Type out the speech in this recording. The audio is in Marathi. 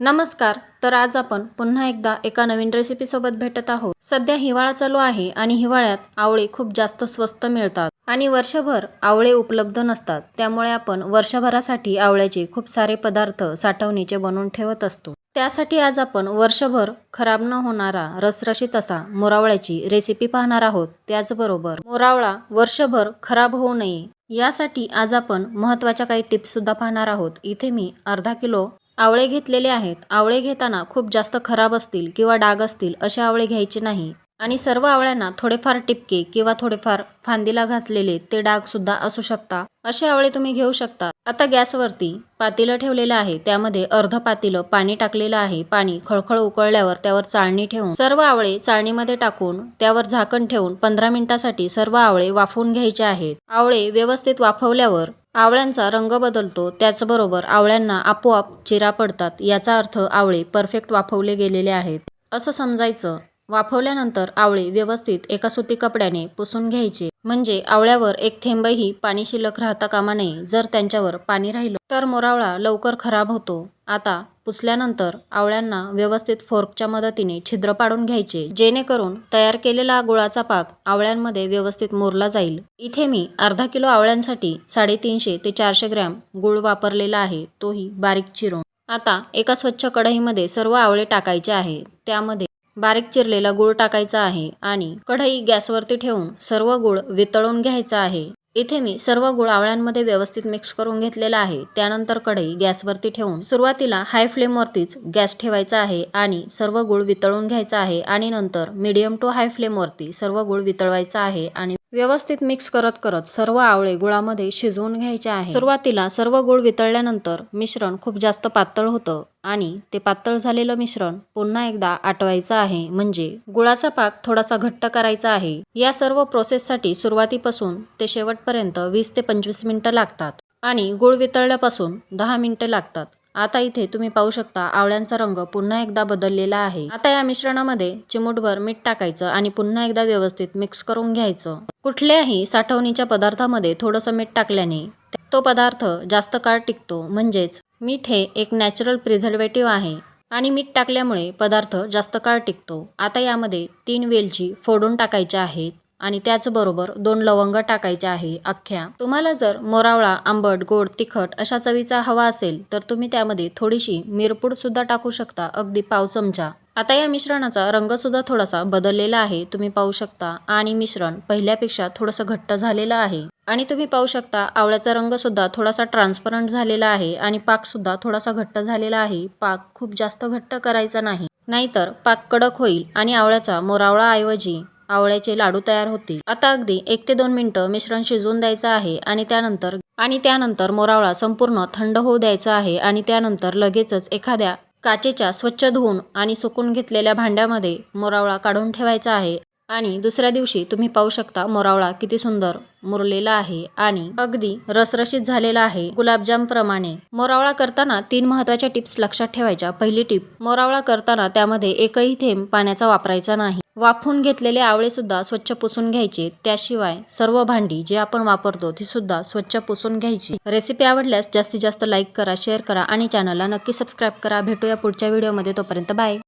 नमस्कार तर आज आपण पुन्हा एकदा एका नवीन रेसिपीसोबत भेटत आहोत. सध्या हिवाळा चालू आहे आणि हिवाळ्यात आवळे खूप जास्त स्वस्त मिळतात आणि वर्षभर आवळे उपलब्ध नसतात. त्यामुळे आपण वर्षभरासाठी आवळ्याचे खूप सारे पदार्थ साठवणीचे बनवून ठेवत असतो. त्यासाठी आज आपण वर्षभर खराब न होणारा रसरशीत असा मोरावळ्याची रेसिपी पाहणार आहोत. त्याचबरोबर मोरावळा वर्षभर खराब होऊ नये यासाठी आज आपण महत्त्वाच्या काही टिप्स सुद्धा पाहणार आहोत. इथे मी अर्धा किलो आवळे घेतलेले आहेत. आवळे घेताना खूप जास्त खराब असतील किंवा डाग असतील असे आवळे घ्यायचे नाही. आणि सर्व आवळ्यांना थोडेफार टिपके किंवा थोडेफार फांदीला घासलेले ते डाग सुद्धा असू शकता. असे आवळे तुम्ही घेऊ शकता. आता गॅसवरती पातेलं ठेवलेलं आहे. त्यामध्ये अर्ध पातेलं पाणी टाकलेलं आहे. पाणी खळखळ उकळल्यावर त्यावर चाळणी ठेवून सर्व आवळे चाळणीमध्ये टाकून त्यावर झाकण ठेवून पंधरा मिनिटासाठी सर्व आवळे वाफवून घ्यायचे आहेत. आवळे व्यवस्थित वाफवल्यावर आवळ्यांचा रंग बदलतो त्याचबरोबर आवळ्यांना आपोआप चिरा पडतात याचा अर्थ आवळे परफेक्ट वाफवले गेलेले आहेत. असं समजायचं. वाफवल्यानंतर आवळे व्यवस्थित एका सुती कपड्याने पुसून घ्यायचे. म्हणजे आवळ्यावर एक थेंबही पाणी शिल्लक राहता कामा नये. जर त्यांच्यावर पाणी राहिलं तर मोरावळा लवकर खराब होतो. आता पुसल्यानंतर आवळ्यांना व्यवस्थित फोर्कच्या मदतीने छिद्र पाडून घ्यायचे. जेणेकरून तयार केलेला गुळाचा पाक आवळ्यांमध्ये व्यवस्थित मोरला जाईल. इथे मी अर्धा किलो आवळ्यांसाठी साडेतीनशे ते चारशे ग्रॅम गुळ वापरलेला आहे. तोही बारीक चिरून. आता एका स्वच्छ कढईमध्ये सर्व आवळे टाकायचे आहे. त्यामध्ये बारीक चिरलेला गूळ टाकायचा आहे आणि कढई गॅसवरती ठेवून सर्व गूळ वितळून घ्यायचा आहे. इथे मी सर्व गुळ आवळ्यांमध्ये व्यवस्थित मिक्स करून घेतलेला आहे. त्यानंतर कढई गॅसवरती ठेवून सुरुवातीला हाय फ्लेमवरतीच गॅस ठेवायचा आहे आणि सर्व गुळ वितळून घ्यायचा आहे आणि नंतर मीडियम टू हाय फ्लेमवरती सर्व गुळ वितळवायचा आहे आणि व्यवस्थित मिक्स करत करत सर्व आवळे गुळामध्ये शिजवून घ्यायचे आहे. सुरुवातीला सर्व गुळ वितळल्यानंतर मिश्रण खूप जास्त पातळ होतं आणि ते पातळ झालेलं मिश्रण पुन्हा एकदा आटवायचं आहे. म्हणजे गुळाचा पाक थोडासा घट्ट करायचा आहे. या सर्व प्रोसेससाठी सुरुवातीपासून ते शेवटपर्यंत वीस ते पंचवीस मिनिटं लागतात आणि गुळ वितळल्यापासून दहा मिनिटं लागतात. आता इथे तुम्ही पाहू शकता आवळ्यांचा रंग पुन्हा एकदा बदललेला आहे. आता या मिश्रणामध्ये चिमूटभर मीठ टाकायचं आणि पुन्हा एकदा व्यवस्थित मिक्स करून घ्यायचं. कुठल्याही साठवणीच्या पदार्थामध्ये थोडंसं मीठ टाकल्याने तो पदार्थ जास्त काळ टिकतो. म्हणजेच मीठ हे एक नॅचरल प्रिझर्वेटिव्ह आहे आणि मीठ टाकल्यामुळे पदार्थ जास्त काळ टिकतो. आता यामध्ये तीन वेलची फोडून टाकायच्या आहेत. आणि त्याचबरोबर दोन लवंग टाकायचे आहे अख्ख्या. तुम्हाला जर मोरावळा आंबट गोड तिखट अशा चवीचा हवा असेल तर तुम्ही त्यामध्ये थोडीशी मिरपूड सुद्धा टाकू शकता अगदी पाव चमचा. आता या मिश्रणाचा रंग सुद्धा थोडासा बदललेला आहे तुम्ही पाहू शकता. आणि मिश्रण पहिल्यापेक्षा थोडंसं घट्ट झालेलं आहे. आणि तुम्ही पाहू शकता आवळ्याचा रंग सुद्धा थोडासा ट्रान्सपरंट झालेला आहे आणि पाक सुद्धा थोडासा घट्ट झालेला आहे. पाक खूप जास्त घट्ट करायचा नाही. नाहीतर पाक कडक होईल आणि आवळ्याचा मोरावळाऐवजी आवळ्याचे लाडू तयार होतील. आता अगदी एक ते दोन मिनटं मिश्रण शिजवून द्यायचं आहे आणि त्यानंतर आणि त्यानंतर मोरावळा संपूर्ण थंड होऊ द्यायचा आहे आणि त्यानंतर लगेचच एखाद्या काचेच्या स्वच्छ धुवून आणि सुकून घेतलेल्या भांड्यामध्ये मोरावळा काढून ठेवायचा आहे. आणि दुसऱ्या दिवशी तुम्ही पाहू शकता मोरावळा किती सुंदर मुरलेला आहे आणि अगदी रसरशीत झालेला आहे. गुलाबजाम प्रमाणे मोरावळा करताना तीन महत्त्वाच्या टिप्स लक्षात ठेवायच्या. पहिली टिप मोरावळा करताना त्यामध्ये एकही थेंब पाण्याचा वापरायचा नाही. वाफून घेतलेले आवळेसुद्धा स्वच्छ पुसून घ्यायचे. त्याशिवाय सर्व भांडी जे आपण वापरतो ती सुद्धा स्वच्छ पुसून घ्यायची. रेसिपी आवडल्यास जास्तीत जास्त लाईक करा शेअर करा आणि चॅनलला नक्की सबस्क्राईब करा. भेटूया पुढच्या व्हिडिओमध्ये तोपर्यंत बाय